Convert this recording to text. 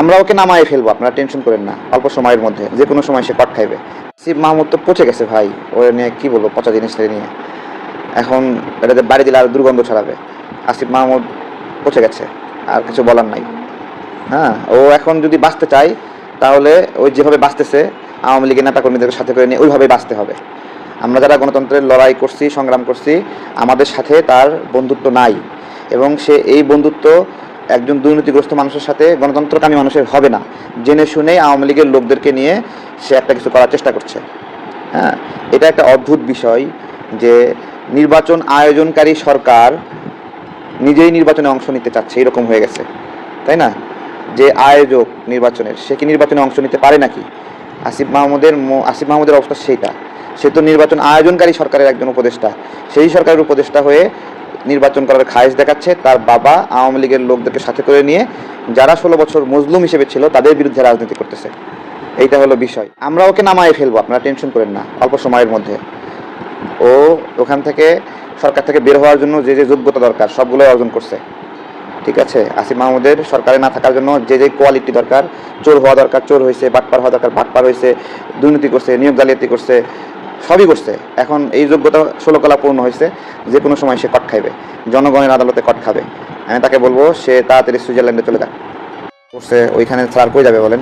আমরা ওকে নামাই ফেলব, আপনারা টেনশন করেন না, অল্প সময়ের মধ্যে যে কোনো সময় সে কট খাইবে। শিব মাহমুদ তো পচে গেছে ভাই, ওর নিয়ে কি বলব পচা জিনিসটা নিয়ে। এখন এটাতে বাড়ি দিলে আর দুর্গন্ধ ছড়াবে। আসিফ মাহমুদ পচে গেছে, আর কিছু বলার নাই। হ্যাঁ ও এখন যদি বাঁচতে চায়, তাহলে ওই যেভাবে বাঁচতেছে, আওয়ামী লীগের নেতা কর্মীদের সাথে করে নিয়ে ওইভাবেই বাঁচতে হবে। আমরা যারা গণতন্ত্রের লড়াই করছি, সংগ্রাম করছি, আমাদের সাথে তার বন্ধুত্ব নাই। এবং সে এই বন্ধুত্ব একজন দুর্নীতিগ্রস্ত মানুষের সাথে গণতন্ত্রকামী মানুষের হবে না। জেনে শুনেই আওয়ামী লীগের লোকদেরকে নিয়ে সে একটা কিছু করার চেষ্টা করছে। হ্যাঁ এটা একটা অদ্ভুত বিষয় যে নির্বাচন আয়োজনকারী সরকার নিজেই নির্বাচনে অংশ নিতে চাচ্ছে, এরকম হয়ে গেছে। তাই না? যে আয়োজক নির্বাচনের, সে কি নির্বাচনে অংশ নিতে পারে নাকি? আসিফ মাহমুদের আসিফ মাহমুদের অবস্থা সেইটা। সে তো নির্বাচন আয়োজনকারী সরকারের একজন উপদেষ্টা। সেই সরকারের উপদেষ্টা হয়ে নির্বাচন করার খায়েশ দেখাচ্ছে, তার বাবা আওয়ামী লীগের লোকদেরকে সাথে করে নিয়ে, যারা ষোলো বছর মজলুম হিসেবে ছিল, তাদের বিরুদ্ধে রাজনীতি করতেছে। এইটা হলো বিষয়। আমরা ওকে নামাই ফেলব, আপনারা টেনশন করেন না, অল্প সময়ের মধ্যে। ও ওখান থেকে সরকার থেকে বের হওয়ার জন্য যে যে যোগ্যতা দরকার, সবগুলোই অর্জন করছে। ঠিক আছে? আসিফ মাহমুদের সরকারে না থাকার জন্য যে যে কোয়ালিটি দরকার, চোর হওয়া দরকার, চোর হয়েছে, বাটপার হওয়া দরকার, বাটপার হয়েছে, দুর্নীতি করছে, নিয়োগ জালিয়াতি করছে সবই করছে। এখন এই যোগ্যতা ষোলকলা পূর্ণ হয়েছে, যে কোনো সময় সে কট খাইবে। জনগণের আদালতে কট খাবে। আমি তাকে বলব, সে তাড়াতাড়ি সুইজারল্যান্ডে চলে যাক। করছে, ওইখানে ছাড়া কই যাবে বলেন?